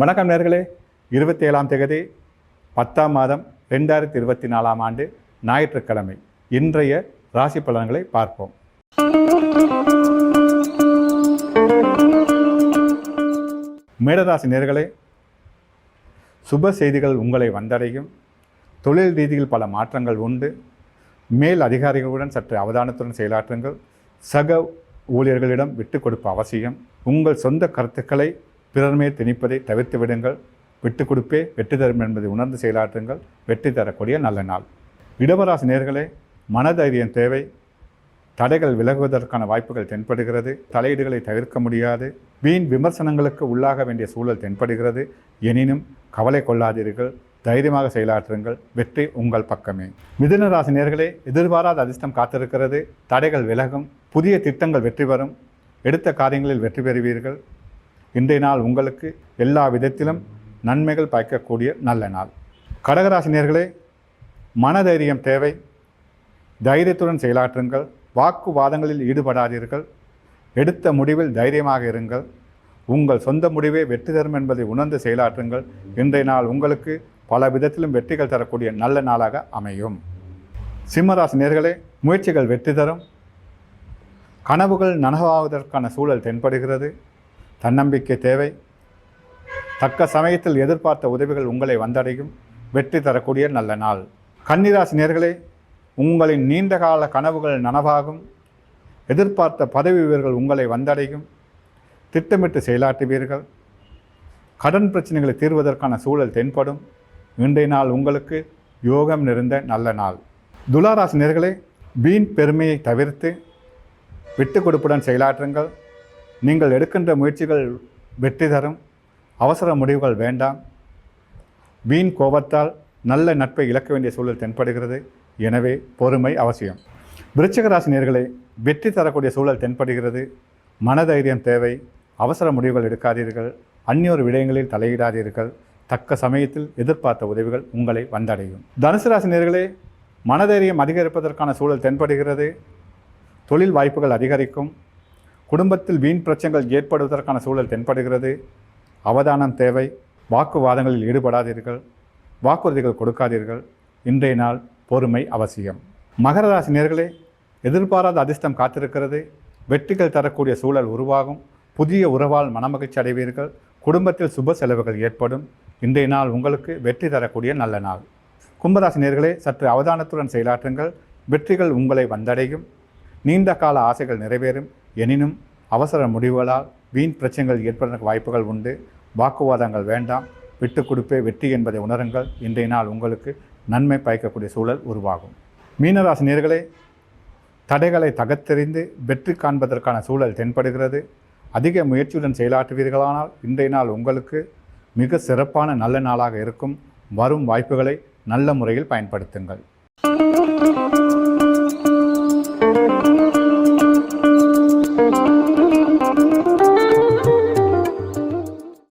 வணக்கம் நேர்களே. இருபத்தி ஏழாம் தேதி பத்தாம் மாதம் ரெண்டாயிரத்தி இருபத்தி நாலாம் ஆண்டு ஞாயிற்றுக்கிழமை. இன்றைய ராசி பலன்களை பார்ப்போம். மேடராசி நேர்களே சுப செய்திகள் உங்களை வந்தடையும். தொழில் ரீதியில் பல மாற்றங்கள் உண்டு. மேல் அதிகாரிகளுடன் சற்று அவதானத்துடன் செயலாற்றுங்கள். சக ஊழியர்களிடம் விட்டு கொடுப்பு அவசியம். உங்கள் சொந்த கருத்துக்களை பிறர்மே திணிப்பதை தவிர்த்து விடுங்கள். விட்டு கொடுப்பே வெற்றி தரும் என்பதை உணர்ந்து செயலாற்றுங்கள். வெற்றி தரக்கூடிய நல்ல நாள். இடவராசி நேர்களே மனதைரியம் தேவை. தடைகள் விலகுவதற்கான வாய்ப்புகள் தென்படுகிறது. தலையீடுகளை தவிர்க்க முடியாது. வீண் விமர்சனங்களுக்கு உள்ளாக வேண்டிய சூழல் தென்படுகிறது. எனினும் கவலை கொள்ளாதீர்கள். தைரியமாக செயலாற்றுங்கள். வெற்றி உங்கள் பக்கமே. மிதுன ராசி நேர்களே எதிர்பாராத அதிர்ஷ்டம் காத்திருக்கிறது. தடைகள் விலகும். புதிய திட்டங்கள் வெற்றி பெறும். எடுத்த காரியங்களில் வெற்றி பெறுவீர்கள். இன்றைய நாள் உங்களுக்கு எல்லா விதத்திலும் நன்மைகள் பயக்கக்கூடிய நல்ல நாள். கடகராசினியர்களே மனதைரியம் தேவை. தைரியத்துடன் செயலாற்றுங்கள். வாக்குவாதங்களில் ஈடுபடாதீர்கள். எடுத்த முடிவில் தைரியமாக இருங்கள். உங்கள் சொந்த முடிவே வெற்றி தரும் என்பதை உணர்ந்து செயலாற்றுங்கள். இன்றைய நாள் உங்களுக்கு பல விதத்திலும் வெற்றிகள் தரக்கூடிய நல்ல நாளாக அமையும். சிம்மராசி நேர்களே முயற்சிகள் வெற்றி தரும். கனவுகள் நனவாவதற்கான சூழல் தென்படுகிறது. தன்னம்பிக்கை தேவை. தக்க சமயத்தில் எதிர்பார்த்த உதவிகள் உங்களை வந்தடையும். வெற்றி தரக்கூடிய நல்ல நாள். கன்னிராசி நேர்களே உங்களின் நீண்டகால கனவுகள் நனவாகும். எதிர்பார்த்த பதவி உயர்வுகள் உங்களை வந்தடையும். திட்டமிட்டு செயலாற்றுவீர்கள். கடன் பிரச்சனைகளை தீர்வதற்கான சூழல் தென்படும். இன்றைய நாள் உங்களுக்கு யோகம் நிறைந்த நல்ல நாள். துளாராசி நேர்களே வீண் பெருமையை தவிர்த்து விட்டு கொடுப்புடன் செயலாற்றுங்கள். நீங்கள் எடுக்கின்ற முயற்சிகள் வெற்றி தரும். அவசர முடிவுகள் வேண்டாம். வீண் கோபத்தால் நல்ல நட்பை இழக்க வேண்டிய சூழல் தென்படுகிறது. எனவே பொறுமை அவசியம். விருச்சகராசினியர்களே வெற்றி தரக்கூடிய சூழல் தென்படுகிறது. மனதைரியம் தேவை. அவசர முடிவுகள் எடுக்காதீர்கள். அந்நியொரு விடயங்களில் தலையிடாதீர்கள். தக்க சமயத்தில் எதிர்பார்த்த உதவிகள் உங்களை வந்தடையும். தனுசு ராசினியர்களே மனதைரியம் அதிகரிப்பதற்கான சூழல் தென்படுகிறது. தொழில் வாய்ப்புகள் அதிகரிக்கும். குடும்பத்தில் வீண் பிரச்சனைகள் ஏற்படுவதற்கான சூழல் தென்படுகிறது. அவதானம் தேவை. வாக்குவாதங்களில் ஈடுபடாதீர்கள். வாக்குறுதிகள் கொடுக்காதீர்கள். இன்றைய நாள் பொறுமை அவசியம். மகர ராசி நேர்களே எதிர்பாராத அதிர்ஷ்டம் காத்திருக்கிறது. வெற்றிகள் தரக்கூடிய சூழல் உருவாகும். புதிய உறவால் மனமகிழ்ச்சி அடைவீர்கள். குடும்பத்தில் சுப செலவுகள் ஏற்படும். இன்றைய நாள் உங்களுக்கு வெற்றி தரக்கூடிய நல்ல நாள். கும்பராசி நேர்களே சற்று அவதானத்துடன் செயலாற்றுங்கள். வெற்றிகள் உங்களை வந்தடையும். நீண்ட கால ஆசைகள் நிறைவேறும். எனினும் அவசர முடிவுகளால் வீண் பிரச்சனைகள் ஏற்படுவதற்கு வாய்ப்புகள் உண்டு. வாக்குவாதங்கள் வேண்டாம். விட்டு கொடுப்பே வெற்றி என்பதை உணருங்கள். இன்றைய நாள் உங்களுக்கு நன்மை பயக்கக்கூடிய சூழல் உருவாகும். மீனராசி நேர்களே தடைகளை தகத்தெறிந்து வெற்றி காண்பதற்கான சூழல் தென்படுகிறது. அதிக முயற்சியுடன் செயலாற்றுவீர்களானால் இன்றைய நாள் உங்களுக்கு மிக சிறப்பான நல்ல நாளாக இருக்கும். வரும் வாய்ப்புகளை நல்ல முறையில் பயன்படுத்துங்கள்.